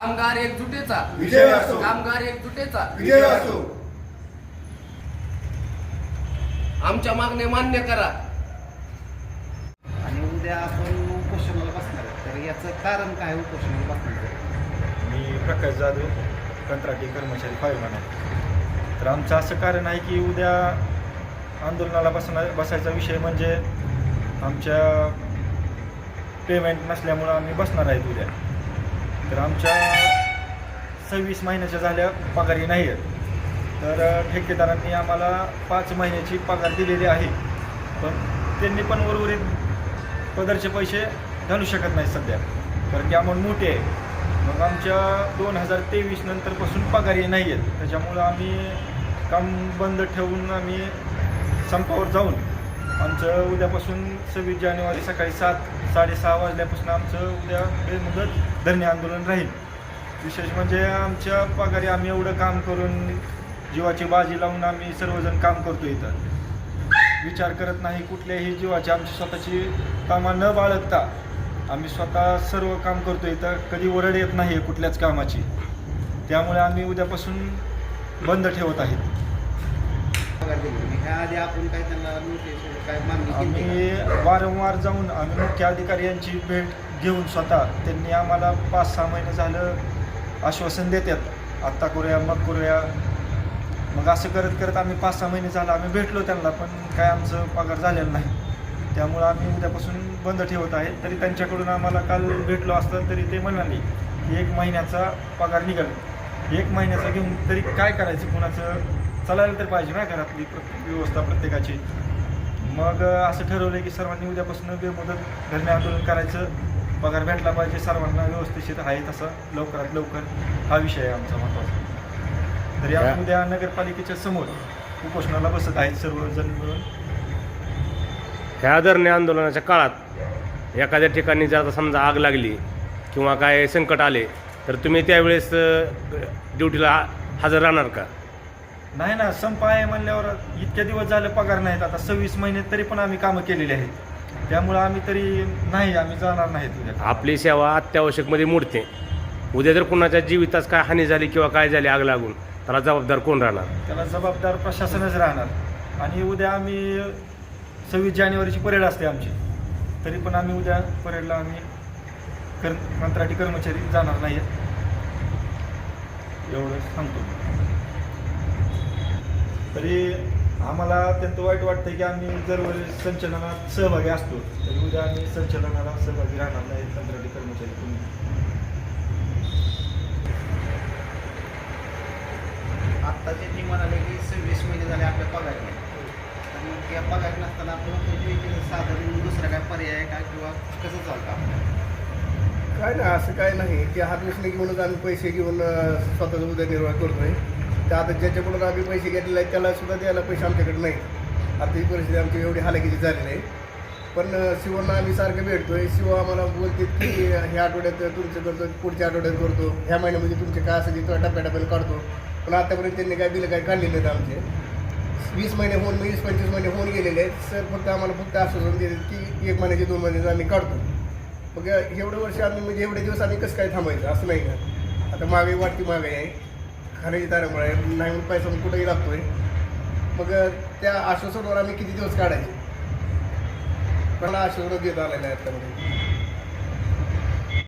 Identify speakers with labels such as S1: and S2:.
S1: कामगार एकजुटीचा
S2: विजय असो.
S1: कामगार एकजुटीचा
S2: विजय असो.
S1: आमच्या मागण्या मान्य करा.
S3: आणि उद्या आपण उपोषणाला बसणार आहे. तर याचं कारण काय उपोषणाला बसणार
S4: मी प्रकाश जाधव कंत्राटी कर्मचारी फायरमॅन आहे. तर आमचं असं कारण आहे की उद्या आंदोलनाला बसणार बसायचा विषय म्हणजे आमच्या पेमेंट नसल्यामुळं आम्ही बसणार आहेत उद्या. तर आमच्या सव्वीस महिन्याच्या झाल्या पगारी नाही आहेत. तर ठेकेदारांनी आम्हाला पाच महिन्याची पगार दिलेली आहे. पण त्यांनी पण उर्वरित पदरचे पैसे घालू शकत नाही सध्या. कारण की अमाऊंट मोठी आहे. मग आमच्या दोन हजार तेवीस नंतरपासून पगारी नाही आहेत. त्याच्यामुळं आम्ही काम बंद ठेवून आम्ही संपावर जाऊन आमचं उद्यापासून सव्वीस जानेवारी सकाळी सात साडेसहा वाजल्यापासून आमचं उद्या बेमुदत धरणे आंदोलन राहील. विशेष म्हणजे आमच्या पगारी आम्ही एवढं काम करून जीवाची बाजी लावून आम्ही सर्वजण काम करतो इथं. विचार करत नाही कुठल्याही जीवाची आमची स्वतःची कामं न बाळगता आम्ही स्वतः सर्व काम करतो इथं. कधी ओरड येत नाही आहे कुठल्याच कामाची. त्यामुळे आम्ही उद्यापासून बंद ठेवत आहेत.
S3: पगार दिली. आणि ह्या आधी आपण काय त्यांना नोटीस वगैरे काय मागणी केली का?
S4: आम्ही वारंवार जाऊन आम्ही मुख्य अधिकारी यांची भेट घेऊन स्वतः त्यांनी आम्हाला पाच सहा महिने झालं आश्वासन देतात. आत्ता करूया मग करूया. मग असं करत करत आम्ही पाच सहा महिने झालं. आम्ही भेटलो त्यांना पण काय आमचं पगार झालेलं नाही. त्यामुळं आम्ही उद्यापासून बंद ठेवत आहे. तरी त्यांच्याकडून आम्हाला काल भेटलो असतं तरी ते म्हणाले की एक महिन्याचा पगार निघाल. एक महिन्याचा घेऊन तरी काय करायचं कुणाचं? चालायला तर पाहिजे ना घरातली व्यवस्था प्रत्येकाची. मग असं ठरवलं की सर्वांनी उद्यापासून बेमुदत धरणे आंदोलन करायचं. पगार भेटला पाहिजे सर्वांना व्यवस्थित आहे तसं. लवकरात लवकर हा विषय आहे आमचा महत्त्वाचा तरी आपण उद्या नगरपालिकेच्या समोर उपोषणाला बसत आहेत सर्वजण मिळून.
S5: ह्या धरणे आंदोलनाच्या काळात एखाद्या ठिकाणी जर आता समजा आग लागली किंवा काय संकट आले तर तुम्ही त्यावेळेस ड्युटीला हजर राहणार का?
S4: नाही ना संप आहे म्हणल्यावर इतक्या दिवस झाले पगार नाहीत. आता सव्वीस महिने तरी पण आम्ही कामं केलेली आहेत. त्यामुळं आम्ही तरी नाही आम्ही जाणार नाहीत उद्या
S5: आपली सेवा अत्यावश्यकमध्ये मोडते. उद्या जर कुणाच्या जीवितास काय हानी झाली किंवा काय झाली आग लागून त्याला जबाबदार कोण राहणार?
S4: त्याला जबाबदार प्रशासनच राहणार. आणि उद्या आम्ही सव्वीस जानेवारीची परेड असते आमची. तरी पण आम्ही उद्या परेडला आम्ही कर कंत्राटी कर्मचारी जाणार नाही एवढं सांगतो. तरी आम्हाला अत्यंत वाईट वाटतं की आम्ही जर संचलनात सहभागी असतो तरी उद्या आम्ही संचलनाला सहभागी राहणार नाही कंत्राटी कर्मचारी कोणी
S3: आत्ता ती म्हणाले की सव्वीस महिने झाले आपल्या पगार नाही तर मग या पगार नसताना आपण साधारण दुसरा काय पर्याय काय किंवा कसं चालतं आपल्याला
S2: काय ना असं काय नाही. की हात मिसने घेऊनच आम्ही पैसे घेऊन स्वतःचा उदरनिर्वाह करतोय. त्या आता ज्याच्याकडून आम्ही पैसे घेतलेले आहेत त्याला सुद्धा द्यायला पैसे आमच्याकडे नाही आता ही परिस्थिती आमची एवढी हालाकीची झालेली आहे. पण शिवांना आम्ही सारखं भेटतोय. शिव आम्हाला बोलते की ह्या आठवड्यात तुमचं करतो पुढच्या आठवड्यात करतो. ह्या महिन्यामध्ये तुमचे काय असेल किंवा टप्प्याटप्प्याने काढतो. पण आतापर्यंत त्यांनी काय बिलं काय काढलेले आहेत आमचे. वीस महिने होऊन वीस पंचवीस महिने होऊन गेलेले आहेत. सर फक्त आम्हाला फक्त आश्वासन देतात की एक महिन्याचे दोन महिन्याचं आम्ही काढतो. मग एवढं वर्ष आम्ही म्हणजे एवढे दिवस आम्ही कसं काय थांबायचं? असं नाही का? आता महागाई वाढती महागाई आहे. खाण्याची तारामुळे आहे. नाही म्हणून पैसा मग कुठेही लागतोय. मग त्या आश्वासनावर आम्ही किती दिवस काढायचे? मला आश्वासन देत आलेलं आहे आतामध्ये